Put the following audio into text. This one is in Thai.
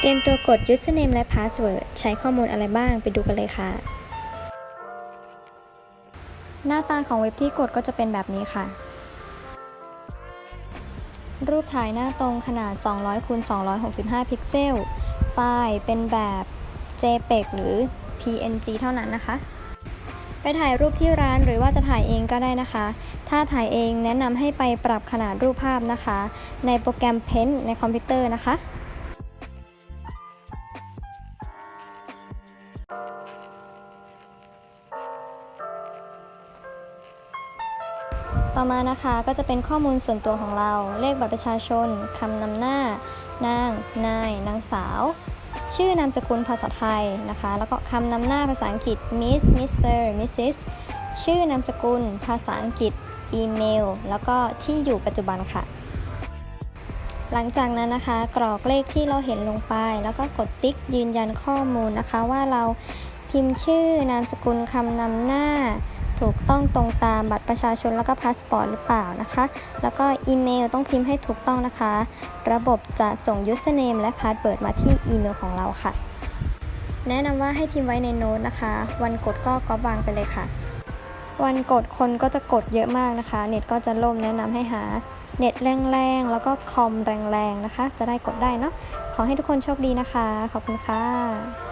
เตรียมตัวกด username และ password ใช้ข้อมูลอะไรบ้างไปดูกันเลยค่ะ หน้าตาของเว็บที่กดก็จะเป็นแบบนี้ค่ะ รูปถ่ายหน้าตรงขนาด 200คูณ265 พิกเซล ไฟล์เป็นแบบ JPEG หรือ PNG เท่านั้นนะคะ ไปถ่ายรูปที่ร้านหรือว่าจะถ่ายเองก็ได้นะคะ ถ้าถ่ายเองแนะนำให้ไปปรับขนาดรูปภาพนะคะ ในโปรแกรม Paint ในคอมพิวเตอร์นะคะ ต่อมานะคะก็จะเป็นข้อมูลส่วนตัวของเรา เลขบัตรประชาชนคำนำหน้า นาง นาย นางสาว ชื่อนามสกุลภาษาไทยนะคะ แล้วก็คำนำหน้าภาษาอังกฤษ Miss Mr Mrs ชื่อนามสกุล ภาษาอังกฤษ อีเมล แล้วก็ที่อยู่ปัจจุบันค่ะ หลังจากนั้นนะคะ กรอกเลขที่เราเห็นลงไป แล้วก็กดติ๊กยืนยันข้อมูลนะคะว่าเรา พิมพ์ชื่อนามสกุลคำนำหน้า ถูกต้องตรงตามบัตรประชาชนแล้วก็พาสปอร์ตหรือเปล่านะคะ แล้วก็อีเมลต้องพิมพ์ให้ถูกต้องนะคะ ระบบจะส่ง username และ password มาที่อีเมลของเราค่ะ แนะนำว่าให้พิมพ์ไว้ในโน้ตนะคะ วันกดก็ก๊อปวางไปเลยค่ะ วันกดคนก็จะกดเยอะมากนะคะ เน็ตก็จะล่มแนะนำให้หาเน็ตแรงๆ แล้วก็คอมแรงๆ นะคะ จะได้กดได้เนาะ ขอให้ทุกคนโชคดีนะคะ ขอบคุณค่ะ